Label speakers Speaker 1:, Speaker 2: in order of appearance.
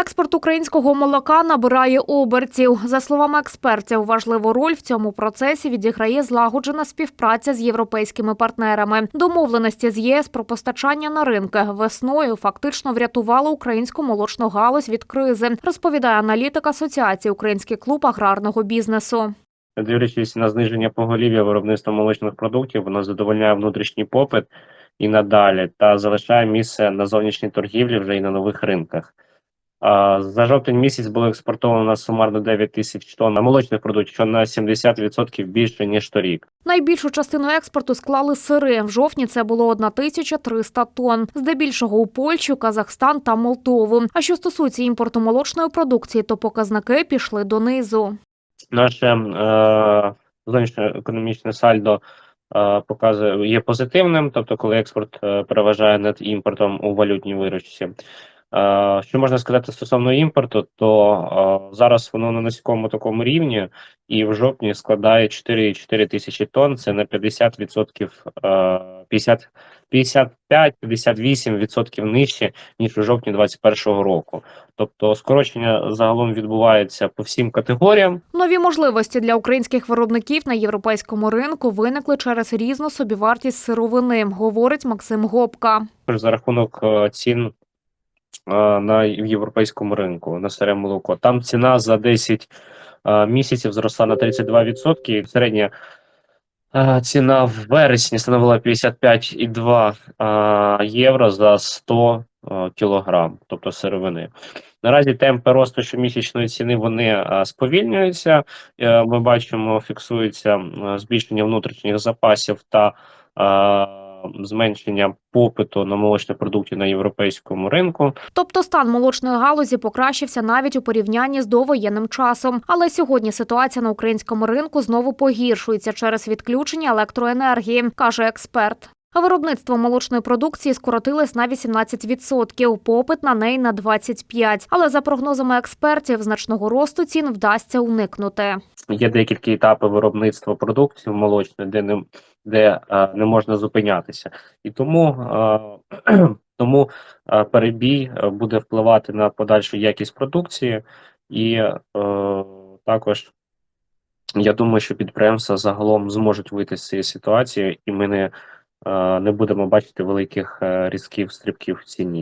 Speaker 1: Експорт українського молока набирає обертів. За словами експертів, важливу роль в цьому процесі відіграє злагоджена співпраця з європейськими партнерами. Домовленості з ЄС про постачання на ринки весною фактично врятували українську молочну галузь від кризи, розповідає аналітик Асоціації Український клуб аграрного бізнесу.
Speaker 2: Дивлячись на зниження поголів'я виробництва молочних продуктів, воно задовольняє внутрішній попит і надалі та залишає місце на зовнішній торгівлі вже і на нових ринках. За жовтень місяць було експортовано сумарно 9 тисяч тонн молочних продуктів, що на 70% більше ніж торік.
Speaker 1: Найбільшу частину експорту склали сири. В жовтні це було 1300 тонн, здебільшого у Польщу, Казахстан та Молдову. А що стосується імпорту молочної продукції, то показники пішли донизу.
Speaker 2: Наше е, зовнішньоекономічне сальдо е, показує є позитивним, тобто коли експорт е, переважає над імпортом у валютній виручці. Е, що можна сказати стосовно імпорту, то е, зараз воно на низькому такому рівні, і в жовтні складає 4,4 тисячі тонн. Це на 50%, е, 50 55-58% нижче ніж у жовтні 2021 року. Тобто скорочення загалом відбувається по всім категоріям.
Speaker 1: Нові можливості для українських виробників на європейському ринку виникли через різну собівартість сировини, говорить Максим Гопка.
Speaker 2: за рахунок е, цін на європейському ринку на сире молоко. Там ціна за 10 е, місяців зросла на 32%. Середня ціна в вересні становила 55,2 е, євро за 100 е, кілограм, тобто сировини. Наразі темпи росту щомісячної ціни вони сповільнюються. Е, Ми бачимо, фіксується збільшення внутрішніх запасів та зменшення попиту на молочні продукти на європейському ринку.
Speaker 1: Тобто стан молочної галузі покращився навіть у порівнянні з довоєнним часом. Але сьогодні ситуація на українському ринку знову погіршується через відключення електроенергії, каже експерт. А виробництво молочної продукції скоротилось на 18%, попит на неї на 25%. Але за прогнозами експертів, значного росту цін вдасться уникнути.
Speaker 2: Є декілька етапів виробництва продукції молочної, де не де е, не можна зупинятися, і тому, е, тому е, перебій буде впливати на подальшу якість продукції, і також я думаю, що підприємства загалом зможуть вийти з цієї ситуації, і ми не, не будемо бачити великих е, різків стрибків в ціні.